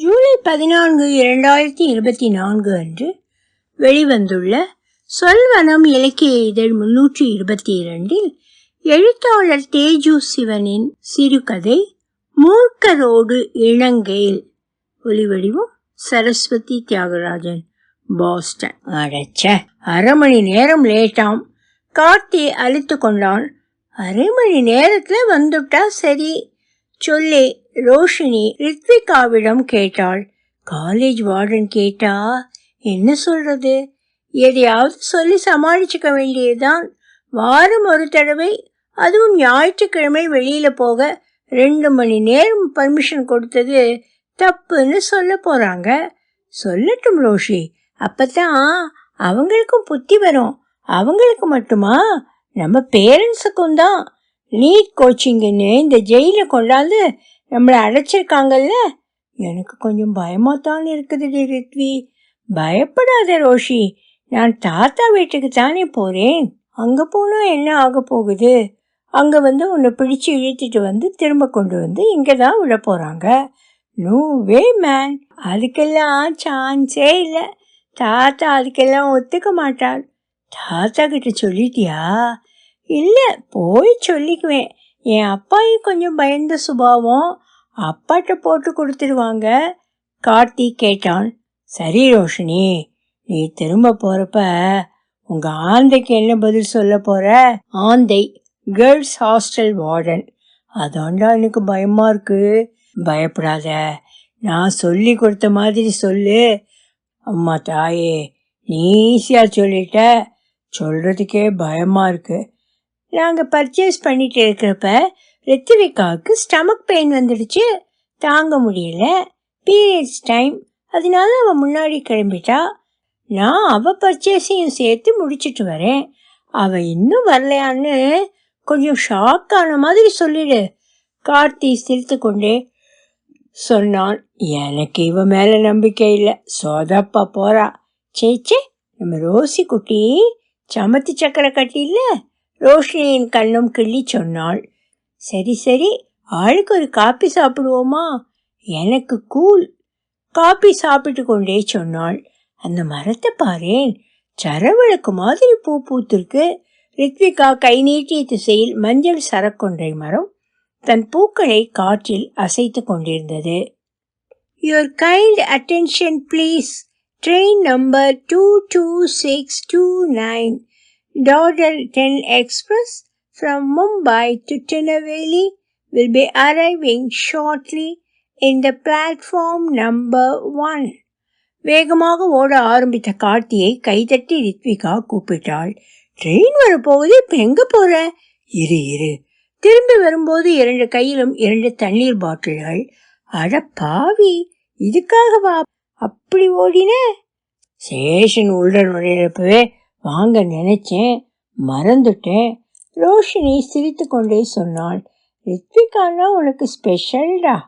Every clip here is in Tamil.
ஜூலை பதினான்கு இரண்டாயிரத்தி இருபத்தி நான்கு அன்று வெளிவந்துள்ள சொல்வனம் இலக்கிய இதழ் முன்னூற்றி இருபத்தி இரண்டில் எழுத்தாளர் தேஜு சிவனின் சிறுகதை மூர்க்கரோடு இளங்கேல் ஒலிவடிவம் சரஸ்வதி தியாகராஜன். பாஸ்டன். அடைச்ச. அரை மணி நேரம் லேட்டாம். கார்த்தி அழித்து கொண்டான். அரை மணி நேரத்தில் வந்துட்டா சரி. சொல்லி. ரோஷினி ரித்விகாவிடம் கேட்டாள். காலேஜ் வார்டன் கேட்டா? என்ன சொல்றது? எதையாவது சொல்லி சமாளிச்சுக்க வேண்டியதுதான். வாரம் ஒரு தடவை அதுவும் ஞாயிற்றுக்கிழமை வெளியில போக ரெண்டு மணி நேரம் பர்மிஷன் கொடுத்தது தப்புன்னு சொல்ல போறாங்க. சொல்லட்டும் ரோஷி. அப்பதான் அவங்களுக்கும் புத்தி வரும். அவங்களுக்கு மட்டுமா? நம்ம பேரண்ட்ஸுக்கும் தான். நீட் கோச்சிங்குன்னு இந்த ஜெயில கொண்டாந்து நம்மளை அடைச்சிருக்காங்கல்ல எனக்கு கொஞ்சம் பயமாத்தான் இருக்குதுடி இருக்குது ரித்வி. பயப்படாத ரோஷி. நான் தாத்தா வீட்டுக்கு தானே போறேன். அங்க போனா என்ன ஆக போகுது? அங்க வந்து உன்னை பிடிச்சு இழுத்துட்டு வந்து திரும்ப கொண்டு வந்து இங்கே தான் விட போறாங்க. நோ வே மேன் அதுக்கெல்லாம் சான்ஸே இல்லை. தாத்தா அதுக்கெல்லாம் ஒத்துக்க மாட்டார். தாத்தா கிட்ட சொல்லிட்டியா? இல்லை போய் சொல்லிக்குவேன். என் அப்பாயும் கொஞ்சம் பயந்த சுபாவம் அப்பாட்ட போட்டு கொடுத்துருவாங்க. கார்த்தி கேட்டான் சரி ரோஷினி நீ திரும்ப போறப்ப உங்க ஆந்தைக்கு என்ன பதில் சொல்ல போற? ஆந்தை கேர்ள்ஸ் ஹாஸ்டல் வார்டன். அதாண்டா எனக்கு பயமா இருக்கு. பயப்படாத. நான் சொல்லி கொடுத்த மாதிரி சொல்லு. அம்மா தாயே நீ ஈஸியா சொல்லிட்ட. சொல்றதுக்கே பயமா இருக்கு. நாங்கள் பர்ச்சேஸ் பண்ணிட்டு இருக்கிறப்ப ரித்விகாவுக்கு ஸ்டமக் பெயின் வந்துடுச்சு. தாங்க முடியல. பீரியட்ஸ் டைம் அதனால அவள் முன்னாடி கிளம்பிட்டா நான் அவள் பர்ச்சேஸையும் சேர்த்து முடிச்சிட்டு வரேன். அவள் இன்னும் வரலையான்னு கொஞ்சம் ஷாக் ஆன மாதிரி சொல்லிடு. கார்த்தி சிரித்து கொண்டே சொன்னான் எனக்கு இவ மேல நம்பிக்கை இல்லை. சோதப்பா போறா. சேச்சே நம்ம ரோசி குட்டி சமத்து சக்கரை கட்டி இல்லை ரோஷினியின் கண்ணும் கிள்ளி சொன்னாள். சரி சரி ஆளுக்கு ஒரு காப்பி சாப்பிடுவோமா? எனக்கு கூல் காப்பி சாப்பிட்டு கொண்டே சொன்னாள். அந்த மரத்தை பாரேன். சரவிளக்கு மாதிரி பூ பூத்திருக்கு. ரித்விகா கை நீட்டிய திசையில் மஞ்சள் சரக்கொன்றை மரம் தன் பூக்களை காற்றில் அசைத்து கொண்டிருந்தது. Your kind attention please train number two two six two nine Dadar ten express from Mumbai to Tinaveli will be arriving shortly in the platform number one. வேகமாக ஓட ஆரம்பித்த கார்த்தியை கைதட்டி ரித்விகா கூப்பிட்டாள். ட்ரெயின் வரப்போகுது இப்போ எங்கே போகிற இரு இரு. திரும்பி வரும்போது இரண்டு கையிலும் இரண்டு தண்ணீர் பாட்டில்கள். அட பாவி இதுக்காகவா? அப்படி ஓடின? ஸ்டேஷன் உள்ள நுழையிறப்பவே வாங்க நினைச்சேன் மறந்துட்டேன். ரோஷினி சிரித்து கொண்டே சொன்னாள் ரித்விகானா உனக்கு ஸ்பெஷல்டா?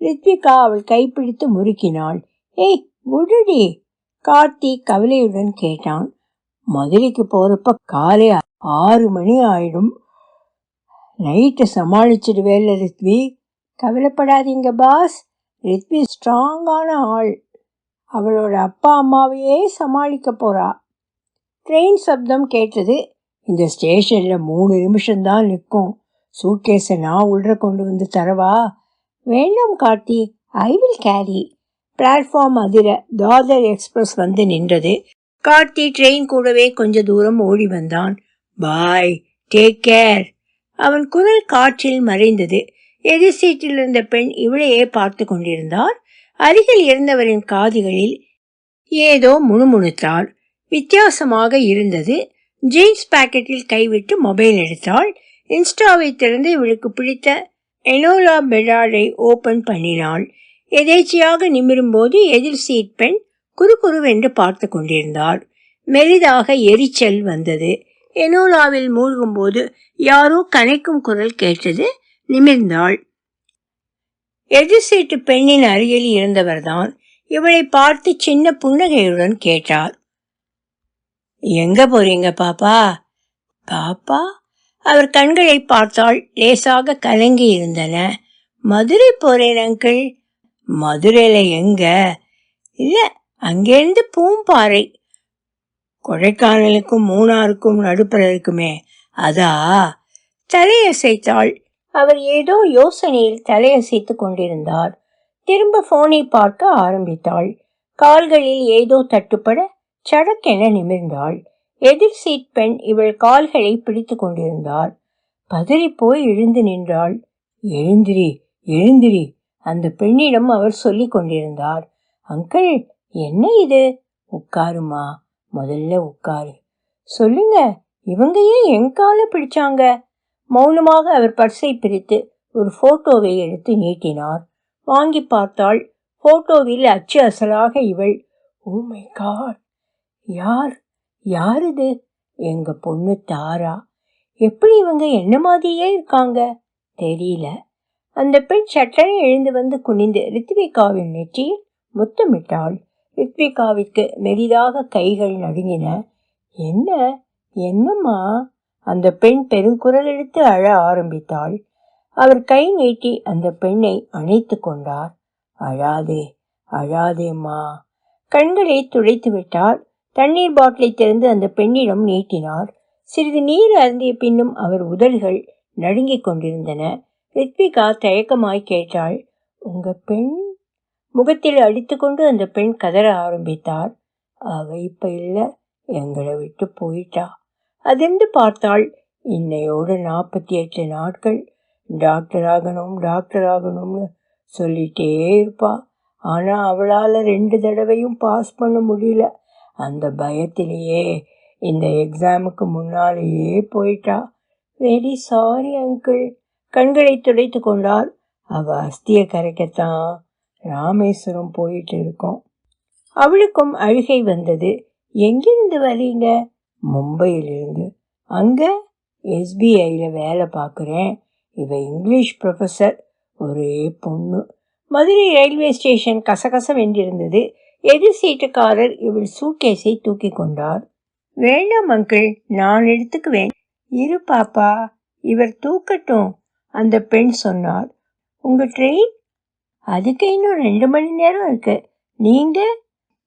ரித்விகா அவள் கைப்பிடித்து முறுக்கினாள் ஏய் விடுடி. கார்த்தி கவலையுடன் கேட்டான் மதுரைக்கு போகிறப்ப காலை ஆறு மணி ஆயிடும். நைட்டை சமாளிச்சிடுவேல ரித்வி. கவலைப்படாதீங்க பாஸ். ரித்வி ஸ்ட்ராங்கான ஆள். அவளோட அப்பா அம்மாவையே சமாளிக்க போறா. ட்ரெயின் சப்தம் கேட்டது. இந்த ஸ்டேஷனில் மூணு நிமிஷம்தான் நிற்கும். சூட்கேஸை நான் உள்ள கொண்டு வந்து தரவா? வேண்டாம் Karthi. I will carry platform அதிர தாதர் எக்ஸ்பிரஸ் வந்து நின்றது. கார்த்தி ட்ரெயின் கூடவே கொஞ்ச தூரம் ஓடி வந்தான். பாய் டேக் கேர் அவன் குரல் காற்றில் மறைந்தது. எதிர் சீட்டில் இருந்த பெண் இவளையே பார்த்து கொண்டிருந்தார் அருகில் இருந்தவரின் காதுகளில் ஏதோ முணுமுணுத்தாள். வித்தியாசமாக இருந்தது. ஜீன்ஸ் பாக்கெட்டில் கைவிட்டு மொபைல் எடுத்தாள். இன்ஸ்டாவை திறந்து இவளுக்கு பிடித்த எனோலா பெடாடை ஓபன் பண்ணினாள். எதேச்சியாக நிமிரும்போது எதிர் சீட் பெண் குறுகுருவென்று பார்த்து கொண்டிருந்தாள். மெலிதாக எரிச்சல் வந்தது. எனோலாவில் மூழ்கும்போது யாரோ கனைக்கும் குரல் கேட்டது. நிமிர்ந்தாள். எதிர் சீட்டு பெண்ணின் அருகில் இருந்தவர்தான். இவளை பார்த்து சின்ன புன்னகையுடன் கேட்டார். எங்க போறீங்க பாப்பா? பாப்பா? அவர் கண்களை பார்த்தால் லேசாக கலங்கி இருந்தன. மதுரை போறேன் அங்கிள். மதுரையில எங்க? இல்ல அங்கேருந்து பூம்பாறை. கொடைக்கானலுக்கும் மூணாருக்கும் நடுப்புற இருக்குமே. அதா? தலையசைத்தாள். அவர் ஏதோ யோசனையில் தலையசைத்து கொண்டிருந்தார். திரும்ப போனை பார்க்க ஆரம்பித்தாள். கால்களில் ஏதோ தட்டுப்பட சடக்கென நிமிர்ந்தாள். எதிர் சீட் பெண் இவள் கால்களை பிடித்து கொண்டிருந்தார். பதறி போய் எழுந்து நின்றாள். எழுந்திரி எழுந்திரி அந்த பெண்ணிடம் அவர் சொல்லிக் கொண்டிருந்தார். அங்கிள் என்ன இது? உட்காருமா முதல்ல உட்காரு. சொல்லுங்க இவங்க ஏன் என் காலை பிடிச்சாங்க? மௌனமாக அவர் பர்ஸை பிரித்து ஒரு போட்டோவை எடுத்து நீட்டினார். வாங்கி பார்த்தாள். போட்டோவில் அச்சு அசலாக இவள் ஓ மை காட் யார்? யார் இது எங்க பொண்ணு தாரா. எப்படி இவங்க என்ன மாதிரியே இருக்காங்க? தெரியல. அந்த பெண் சட்டனை எழுந்து வந்து குனிந்து ரித்விகாவின் நெற்றியில் முத்தமிட்டாள். ரித்விகாவிற்கு மெலிதாக கைகள் நடுங்கின. என்ன? என்னம்மா? அந்த பெண் பெருங்குரல் எடுத்து அழ ஆரம்பித்தாள். அவர் கை நீட்டி அந்த பெண்ணை அணைத்து கொண்டார். அழாதே அழாதேம்மா. கண்களை துடைத்து விட்டார் தண்ணீர் பாட்டிலை திறந்து அந்த பெண்ணிடம் நீட்டினார். சிறிது நீர் அருந்திய பின்னும் அவர் உதடுகள் நடுங்கிக் கொண்டிருந்தன. ரித்விகா தயக்கமாய் கேட்டாள் உங்க பெண்? முகத்தில் அடித்துக்கொண்டு அந்த பெண் கதற ஆரம்பித்தார். அவ இப்ப இல்ல எங்களை விட்டு போயிட்டா. அதிர்ந்து பார்த்தாள் இன்னையோடு நாற்பத்தி எட்டு நாட்கள் டாக்டர் ஆகணும் டாக்டர் ஆகணும்னு சொல்லிட்டே இருப்பா. ஆனால் அவளால் ரெண்டு தடவையும் பாஸ் பண்ண முடியல. அந்த பயத்திலேயே இந்த எக்ஸாமுக்கு முன்னாலேயே போயிட்டா. வெரி சாரி அங்கிள் கண்களை துடைத்து கொண்டால் அவ அஸ்திய கரைக்கத்தான் ராமேஸ்வரம் போயிட்டு இருக்கோம். அவளுக்கும் அழுகை வந்தது. எங்கிருந்து வரீங்க மும்பையிலிருந்து. அங்க? எஸ்பிஐயில் வேலை பார்க்குறேன். இவ இங்கிலீஷ் ப்ரொஃபஸர் ஒரே பொண்ணு. மதுரை ரயில்வே ஸ்டேஷன் கசகச வென்றிருந்தது. எதிர் சீட்டுக்காரர் இவள் சூட்கேஸை தூக்கி கொண்டார். வேண்டாம் அங்கிள் நான் எடுத்துக்குவேன். இரு பாப்பா இவர் தூக்கட்டும் அந்த பெண் சொன்னார். உங்க ட்ரெயின் அதுக்கு இன்னும் ரெண்டு மணி நேரம் இருக்கு. நீங்க?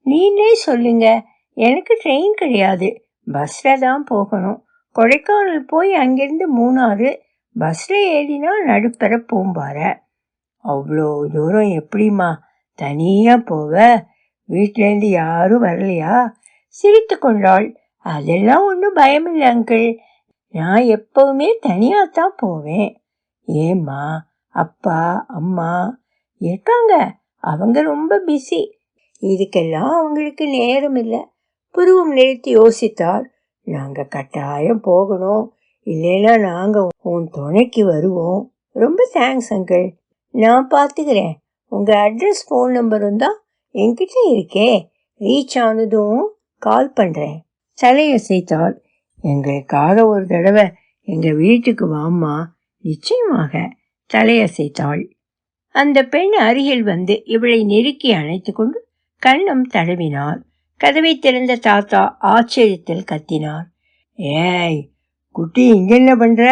நீங்களே சொல்லுங்க. எனக்கு ட்ரெயின் கிடையாது. பஸ்ல தான் போகணும். கொடைக்கானல் போய் அங்கிருந்து மூணாறு. பஸ்ல ஏறினா நடுப்பெற பூம்பார அவ்வளோ தூரம் எப்படிம்மா? தனியா போவ? வீட்டிலேருந்து யாரும் வரலையா? சிரித்து கொண்டாள். அதெல்லாம் ஒன்றும் பயமில்லை அங்கிள். நான் எப்பவுமே தனியாக தான் போவேன். ஏம்மா அப்பா அம்மா? இருக்காங்க. அவங்க ரொம்ப பிஸி. இதுக்கெல்லாம் அவங்களுக்கு நேரம் இல்லை புருவம் நிறுத்தி யோசித்தார். நாங்கள் கட்டாயம் போகணும். இல்லைன்னா நாங்கள் உன் துணைக்கு வருவோம். ரொம்ப தேங்க்ஸ் அங்கிள். நான் பார்த்துக்கிறேன். உங்கள் அட்ரஸ் ஃபோன் நம்பரும் தான் என்கிட்ட இருக்கே. ரீச் ஆனதும் கால் பண்ணுறேன் தலையசைத்தாள் எங்களுக்காக ஒரு தடவை எங்கள் வீட்டுக்கு வாம்மா. நிச்சயமாக தலையசைத்தாள் அந்த பெண் அருகில் வந்து இவளை நெருக்கி அணைத்து கொண்டு கண்ணம் தடவினார் கதவை திறந்த தாத்தா ஆச்சரியத்தில் கத்தினார். ஏய் குட்டி இங்க என்ன பண்ற?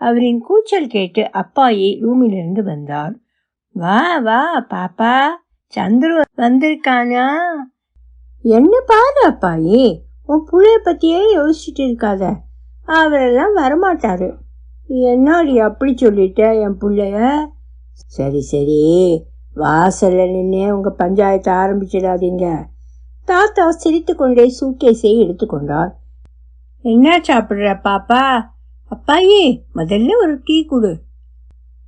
அவரின் கூச்சல் கேட்டு அப்பாயி ரூமிலிருந்து வந்தார். வா வா பாப்பா. சந்துரு வந்திருக்கானா? என்ன பாரு அப்பாயி உன் புள்ளைய பத்தியே யோசிச்சுட்டு இருக்காத. அவரெல்லாம் வரமாட்டாரு. என்னாடி அப்படி சொல்லிட்ட என் பிள்ளைய? சரி சரி. வாசல்ல நின்னே உங்க பஞ்சாயத்தை ஆரம்பிச்சிடாதீங்க. தாத்தா சிரித்து கொண்டே சூட்கேஸை எடுத்துக்கொண்டார். என்ன சாப்பிடுற பாப்பா? அப்பாயி முதல்ல ஒரு டீ கொடு.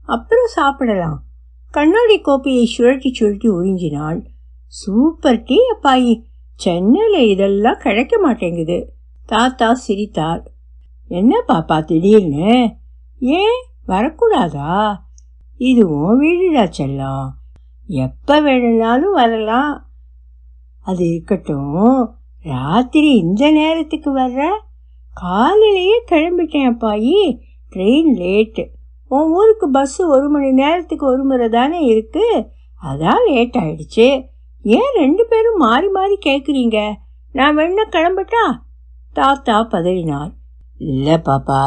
அப்புறம் சாப்பிடலாம். கண்ணாடி கோப்பையை சுழட்டி சுழட்டி உறிஞ்சினாள். சூப்பர் டீ அப்பாயி சென்னையில் இதெல்லாம் கிடைக்க மாட்டேங்குது. தாத்தா சிரித்தார். என்ன பாப்பா திடீர்னு? ஏன்? வரக்கூடாதா? இது உன் வீடுடா செல்லம். எப்போ வேணும்னாலும் வரலாம். அது இருக்கட்டும். ராத்திரி இந்த நேரத்துக்கு வர்ற? காலையிலேயே கிளம்பிட்டேன் அப்பாயி. Train late. உன் ஊருக்கு பஸ்ஸு ஒரு மணி நேரத்துக்கு ஒரு முறை தானே இருக்கு? அதான் லேட் ஆயிடுச்சு. ஏன் ரெண்டு பேரும் மாறி மாறி கேட்குறீங்க நான் வேணா கிளம்பட்டா? தாத்தா பதறினார். இல்லை பாப்பா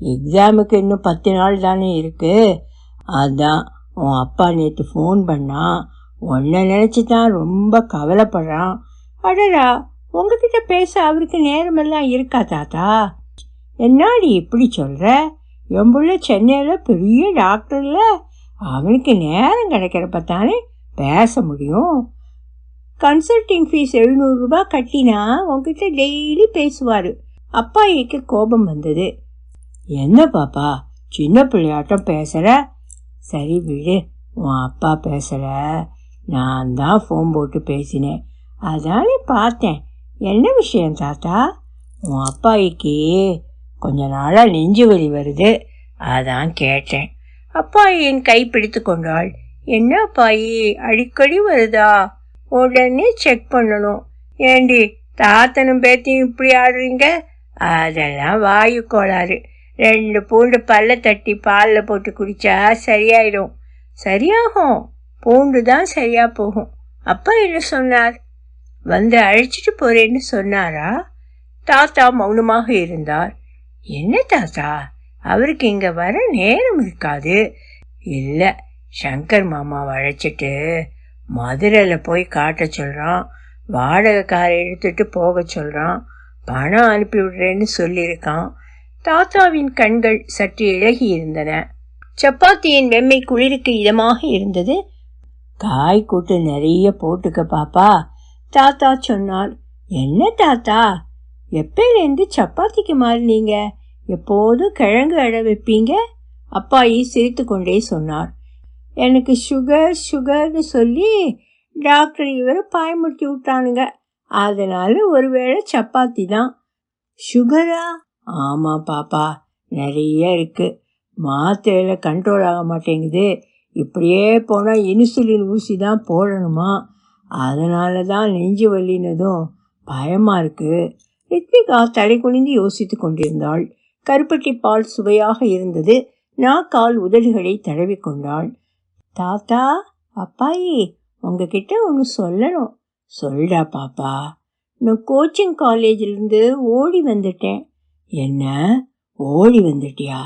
எக்ஸாமுக்கு இன்னும் பத்து நாள் தானே இருக்கு. அதான் உன் அப்பா நேற்று ஃபோன் பண்ணான் உன்னை நினச்சி தான் ரொம்ப கவலைப்படுறான். அடடா உங்ககிட்ட பேச அவருக்கு நேரமெல்லாம் இருக்கா தாத்தா? என்னாடி இப்படி சொல்கிற என் பிள்ளை சென்னையில் பெரிய டாக்டர்ல அவனுக்கு நேரம் கிடைக்கிறப்ப தானே பேச முடியும். கன்சல்டிங் ஃபீஸ் எழுநூறுரூபா கட்டினா உங்ககிட்ட டெய்லி பேசுவார். அப்பாயிக்கு கோபம் வந்தது. என்ன பாப்பா சின்ன பிள்ளையாட்டம் பேசுகிற சரி விடு உன் அப்பா பேசுகிற நான் தான் ஃபோன் போட்டு பேசினேன். அதானே பார்த்தேன். என்ன விஷயம் தாத்தா? உன் அப்பாயிக்கு கொஞ்ச நாளாக நெஞ்சு வலி வருது. அதான் கேட்டேன். அப்பாயின் கை பிடித்து கொண்டாள். என்ன அப்பாயி அடிக்கடி வருதா? உடனே செக் பண்ணணும். ஏண்டி தாத்தனும் பேத்தியும் இப்படி ஆடுறீங்க? அதெல்லாம் வாயு கோளாறு. ரெண்டு பூண்டு பல்ல தட்டி பாலில் போட்டு குடித்தா சரியாயிடும். சரியாகும். பூண்டு தான் சரியாக போகும். அப்பா என்ன சொன்னார்? வந்து அழைச்சிட்டு போறேன்னு சொன்னாரா? தாத்தா மௌனமாக இருந்தார். என்ன தாத்தா? அவருக்கு இங்க வர நேரம் இருக்காது. இல்லை சங்கர் மாமாவை அழைச்சிட்டு மதுரையில் போய் காட்ட சொல்கிறான் வாடகை காரை எடுத்துட்டு போக சொல்கிறான் பணம் அனுப்பி விடுறேன்னு சொல்லியிருக்கான். தாத்தாவின் கண்கள் சற்று இழகி இருந்தன. சப்பாத்தியின் வெம்மை குளிருக்கு இதமாக இருந்தது. காய் கூட்டு நிறைய போட்டுக்க பாப்பா. தாத்தா சொன்னார் என்ன தாத்தா? எப்பயிலேருந்து சப்பாத்திக்கு மாறினீங்க? எப்போதும் கிழங்கு அட வைப்பீங்க? அப்பாயி சிரித்து கொண்டே சொன்னார். எனக்கு சுகர் சுகர்னு சொல்லி டாக்டர் இவரை பயமுறுத்தி விட்டானுங்க. அதனால ஒருவேளை சப்பாத்தி தான். சுகரா ஆமாம் பாப்பா நிறைய இருக்குது மாத்திரையில் கண்ட்ரோல் ஆக மாட்டேங்குது. இப்படியே போனால் இன்சுலின் ஊசி தான் போடணுமா? அதனால தான் நெஞ்சு வலினதும் பயமாக இருக்குது ரித்விகா தலை குனிந்து யோசித்து கொண்டிருந்தாள். கருப்பட்டி பால் சுவையாக இருந்தது. நாக்கால் உதடுகளை தடவி கொண்டாள். தாத்தா அப்பாயி உங்ககிட்ட ஒன்று சொல்லணும். சொல்டா பாப்பா. நான் கோச்சிங் காலேஜிலிருந்து ஓடி வந்துட்டேன். என்ன? ஓடி வந்துட்டியா?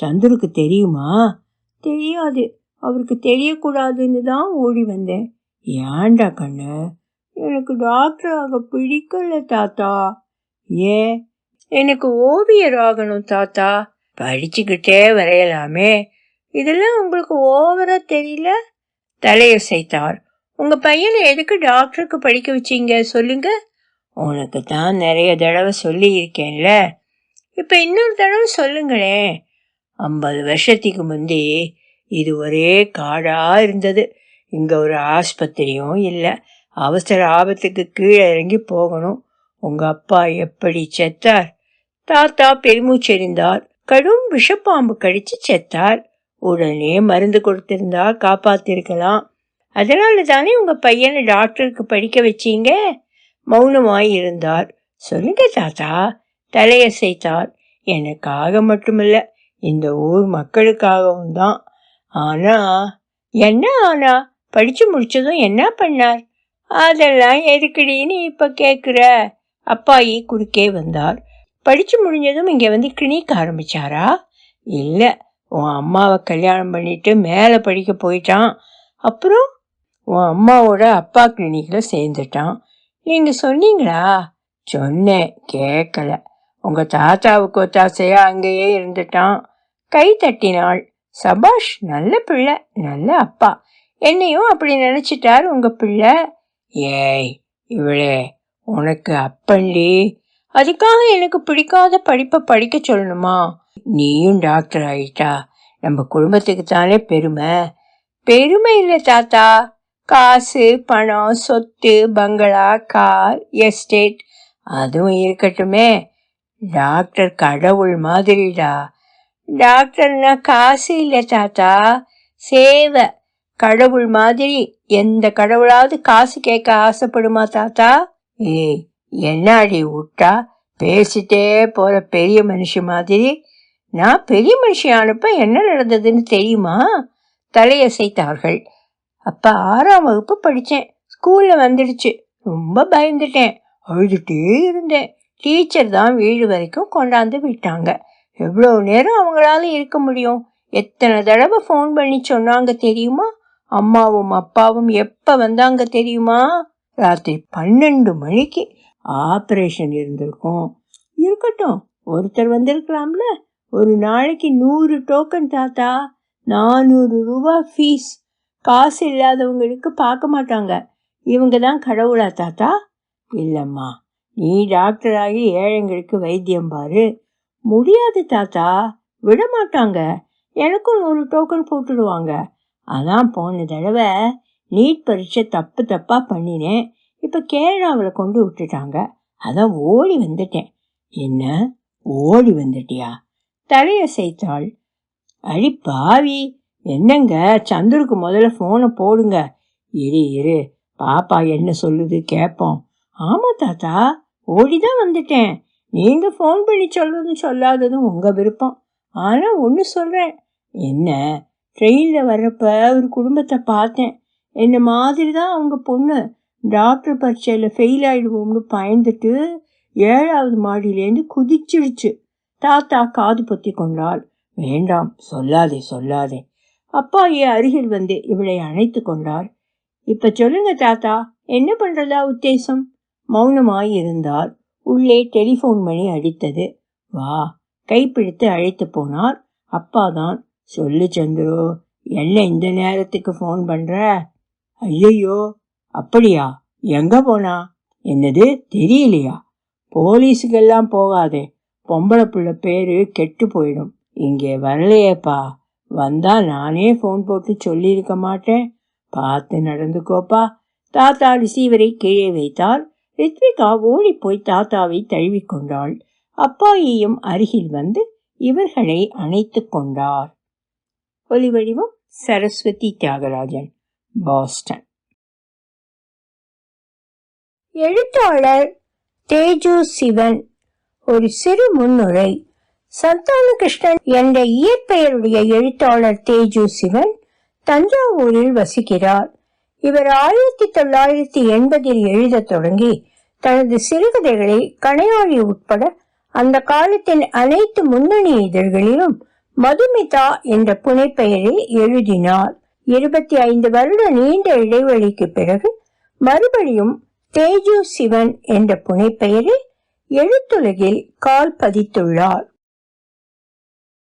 சந்துருக்கு தெரியுமா? தெரியாது. அவருக்கு தெரியக்கூடாதுன்னு தான் ஓடி வந்தேன். ஏன்டா கண்ணு? எனக்கு டாக்டர் ஆக பிடிக்கல தாத்தா. ஏன் எனக்கு ஓவியர் ஆகணும் தாத்தா. படிச்சுக்கிட்டே வரையலாமே. இதெல்லாம் உங்களுக்கு ஓவரா தெரியல? தலையசைத்தார் உங்க பையனை எதுக்கு டாக்டருக்கு படிக்க வச்சீங்க? சொல்லுங்க. உனக்கு தான் நிறைய தடவை சொல்லி இருக்கேன்ல இப்ப இன்னொரு தடவை சொல்லுங்களேன். ஐம்பது வருஷத்துக்கு முந்தி இது ஒரே காடா இருந்தது. இங்க ஒரு ஆஸ்பத்திரியும் இல்லை. அவசர ஆபத்துக்கு கீழே இறங்கி போகணும். உங்க அப்பா எப்படி செத்தார்? தாத்தா பெருமூச்செறிந்தார் கடும் விஷப்பாம்பு கடிச்சு செத்தார். உடனே மருந்து கொடுத்திருந்தா காப்பாத்திருக்கலாம். அதனால தானே உங்க பையனை டாக்டருக்கு படிக்க வச்சீங்க? மௌனமாய் இருந்தார். சொல்லுங்க தாத்தா. தலையசைத்தார். எனக்காக மட்டுமில்ல இந்த ஊர் மக்களுக்காகவும் தான். ஆனா என்ன ஆனா? படிச்சு முடிச்சதும் என்ன பண்ணார்? அதெல்லாம் எதுக்குடின்னு இப்ப கேக்குற? அப்பாயி குறுக்கே வந்தார். படிச்சு முடிஞ்சதும் இங்க வந்து கிளினிக் ஆரம்பிச்சாரா? இல்ல உன் அம்மாவை கல்யாணம் பண்ணிட்டு மேலே படிக்க போயிட்டான். அப்புறம்? உன் அம்மாவோட அப்பா கிளினிக்ல சேர்ந்துட்டான். நீங்க சொன்னீங்களா? சொன்னேன் கேட்கல. உங்க தாத்தாவுக்கு ஒத்தாசையா அங்கேயே இருந்துட்டான். கை தட்டினாள். சபாஷ் நல்ல பிள்ளை நல்ல அப்பா. என்னையும் அப்படி நினைச்சிட்டார் உங்க பிள்ளை? ஏய் இவளே உனக்கு அப்பண்டி அதுக்காக எனக்கு பிடிக்காத படிப்பை படிக்க சொல்லணுமா? நீயும் டாக்டர் ஆயிட்டா. நம்ம குடும்பத்துக்கு தானே பெருமை. பெருமை இல்லை தாத்தா. காசு பணம் சொத்து பங்களா கார் எஸ்டேட் அதுவும் இருக்கட்டுமே. டாக்டர் கடவுள் மாதிரிடா. டாக்டர்னா காசு இல்லை தாத்தா. சேவை. கடவுள் மாதிரி. எந்த கடவுளாவது காசு கேட்க ஆசைப்படுமா தாத்தா? ஏய் என்னாடி விட்டா பேசிட்டே போற பெரிய மனுஷி மாதிரி. நான் பெரிய மனுஷி அனுப்ப என்ன நடந்ததுன்னு தெரியுமா? தலையசைத்தார்கள் அப்ப ஆறாம் வகுப்பு படித்தேன். ஸ்கூல்ல வந்துடுச்சு. ரொம்ப பயந்துட்டேன். அழுதுட்டே இருந்தேன். டீச்சர் தான் வீடு வரைக்கும் கொண்டாந்து விட்டாங்க. எவ்வளோ நேரம் அவங்களால இருக்க முடியும்? எத்தனை தடவை ஃபோன் பண்ணி சொன்னாங்க தெரியுமா? அம்மாவும் அப்பாவும் எப்போ வந்தாங்க தெரியுமா? ராத்திரி பன்னெண்டு மணிக்கு ஆப்ரேஷன் இருந்திருக்கும். இருக்கட்டும் ஒருத்தர் வந்திருக்கலாம்ல. ஒரு நாளைக்கு நூறு டோக்கன் தாத்தா நானூறு ரூபா ஃபீஸ் காசு இல்லாதவங்களுக்கு பார்க்க மாட்டாங்க. இவங்க தான் கடவுளா தாத்தா? இல்லைம்மா நீ டாக்டராகி ஏழைங்களுக்கு வைத்தியம் பாரு. முடியாது தாத்தா விட மாட்டாங்க எனக்கும் நூறு டோக்கன் போட்டுடுவாங்க. அதான் போன தடவை நீட் பரீட்சை தப்பு தப்பாக பண்ணினேன் இப்போ கேரளாவில் கொண்டு விட்டுட்டாங்க. அதான் ஓடி வந்துட்டேன். என்ன? ஓடி வந்துட்டியா? தலையசைத்தாள் அடி பாவி என்னங்க? சந்துருக்கு முதல்ல ஃபோனை போடுங்க. இரு இரு. பாப்பா என்ன சொல்லுது கேட்போம் ஆமாம் தாத்தா ஓடி தான் வந்துட்டேன். நீங்கள் ஃபோன் பண்ணி சொல்றதும் சொல்லாததும் உங்கள் விருப்பம். ஆனால் ஒன்று சொல்கிறேன் என்ன? ட்ரெயினில் வர்றப்ப ஒரு குடும்பத்தை பார்த்தேன். என்ன மாதிரி தான் அவங்க பொண்ணு? டாக்டர் பரீட்சையில் ஃபெயில் ஆகிடுவோம்னு பயந்துட்டு ஏழாவது மாடியிலேருந்து குதிச்சிடுச்சு. தாத்தா காது பொத்தி கொண்டாள். வேண்டாம் சொல்லாதே சொல்லாதே. அப்பா ஏ அருகில் வந்து இவளை அணைத்து கொண்டார். இப்ப சொல்லுங்க தாத்தா என்ன பண்றதா உத்தேசம்? மௌனமாய் இருந்தார் உள்ளே டெலிஃபோன் மணி அடித்தது. வா கைப்பிடித்து அழைத்து போனார். அப்பா தான் சொல்லு சந்துரு என்ன இந்த நேரத்துக்கு ஃபோன் பண்ற? ஐயையோ அப்படியா? எங்க போனா? என்னது தெரியலையா? போலீஸுக்கெல்லாம் போகாதே. பொம்பளை பிள்ளை பேரு கெட்டு போயிடும். இங்கே வரலையேப்பா. வந்தா நானே ஃபோன் போட்டு சொல்லியிருக்க மாட்டேன். பார்த்து நடந்துக்கோப்பா. தாத்தா ரிசீவரை கீழே வைத்தார் ரித்விகா ஓடி போய் தாத்தாவை தழுவிக்கொண்டாள் அப்பாயியும் அருகில் வந்து இவர்களை அணைத்து கொண்டார். ஒலிவடிவம் சரஸ்வதி தியாகராஜன். பாஸ்டன். எழுத்தாளர் தேஜு சிவன் ஒரு சிறு முன்னுரை. சந்தான கிருஷ்ணன் என்ற இயற்பெயருடைய எழுத்தாளர் தேஜு சிவன் தஞ்சாவூரில் வசிக்கிறார். இவர் ஆயிரத்தி தொள்ளாயிரத்தி எண்பதில் எழுதத் தொடங்கி தனது சிறுகதைகளை கணையாழி உட்பட அந்த காலத்தின் அனைத்து முன்னணி இதழ்களிலும் மதுமிதா என்ற புனைப்பெயரில் எழுதினார். இருபத்தி ஐந்து வருட நீண்ட இடைவெளிக்கு பிறகு மறுபடியும் தேஜு சிவன் என்ற புனைப்பெயரில் எழுத்துலகில் கால் பதித்துள்ளார்.